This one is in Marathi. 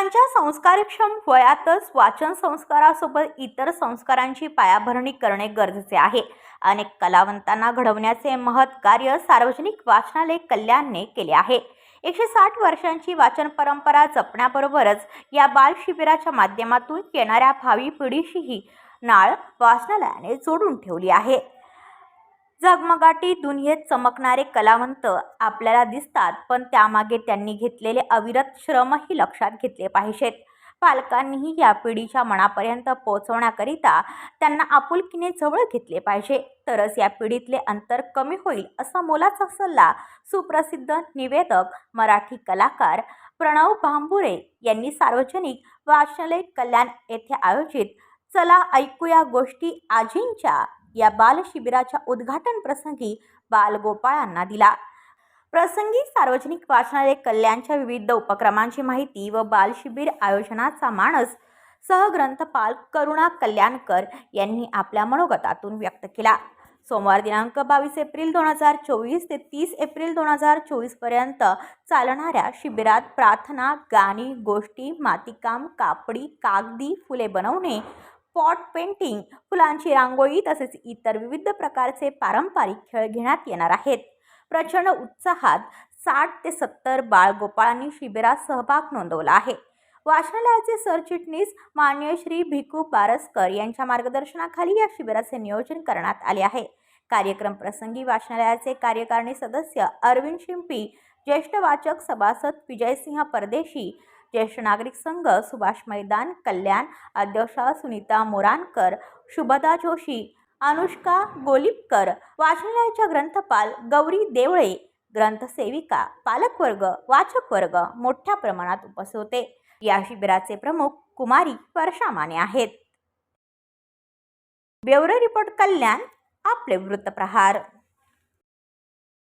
मुलांच्या संस्कारक्षम वयातच वाचन संस्कारासोबत इतर संस्कारांची पायाभरणी करणे गरजेचे आहे. अनेक कलावंतांना घडवण्याचे महत् कार्य सार्वजनिक वाचनालय कल्याणने केले आहे. एकशे साठ वर्षांची वाचन परंपरा जपण्याबरोबरच या बाल शिबिराच्या माध्यमातून येणाऱ्या भावी पिढीशीही नाळ वाचनालयाने जोडून ठेवली आहे. झगमगाटी दुनियेत चमकणारे कलावंत आपल्याला दिसतात पण त्यामागे त्यांनी घेतलेले अविरत श्रमही लक्षात घेतले पाहिजेत. पालकांनीही या पिढीच्या मनापर्यंत पोहोचवण्याकरिता त्यांना आपुलकीने जवळ घेतले पाहिजे. तरच या पिढीतले अंतर कमी होईल असा मोलाचा सल्ला सुप्रसिद्ध निवेदक मराठी कलाकार प्रणव भांबुरे यांनी सार्वजनिक वाचनालय कल्याण येथे आयोजित चला ऐकूया गोष्टी आजींच्या या बालशिबिराच्या उद्घाटन प्रसंगी बालगोपाळांना दिला. प्रसंगी सार्वजनिक वाचनालय कल्याणच्या विविध उपक्रमांची माहिती व बालशिबिर आयोजनाचा मानस सहग्रंथपाल करुणा कल्याणकर यांनी आपल्या मनोगतातून व्यक्त केला. सोमवार दिनांक बावीस एप्रिल दोन हजार चोवीस ते तीस एप्रिल दोन हजार चोवीसपर्यंत चालणाऱ्या शिबिरात प्रार्थना गाणी गोष्टी मातीकाम कापडी कागदी फुले बनवणे पॉट पेंटिंग फुलांची रांगोळी तसेच इतर विविध प्रकारचे पारंपरिक खेळ घेण्यात येणार आहेत. प्रचंड उत्साहात साठ ते सत्तर बाळगोपाळांनी शिबिरात सहभाग नोंदवला आहे. वाचनालयाचे सरचिटणीस मान्य श्री भिकू बारसकर यांच्या मार्गदर्शनाखाली या शिबिराचे नियोजन करण्यात आले आहे. कार्यक्रम प्रसंगी वाचनालयाचे कार्यकारिणी सदस्य अरविंद शिंपी ज्येष्ठ वाचक सभासद विजयसिंह परदेशी ज्येष्ठ नागरिक संघ सुभाष मैदान कल्याण अध्यक्षा सुनीता मोरानकर शुभदा जोशी अनुष्का गोलिपकर वाचनालयाच्या ग्रंथपाल गौरी देवळे ग्रंथसेविका पालकवर्ग वाचक वर्ग मोठ्या प्रमाणात उपस्थित होते. या शिबिराचे प्रमुख कुमारी वर्षामाने आहेत. ब्युरो रिपोर्ट कल्याण आपले वृत्तप्रहार.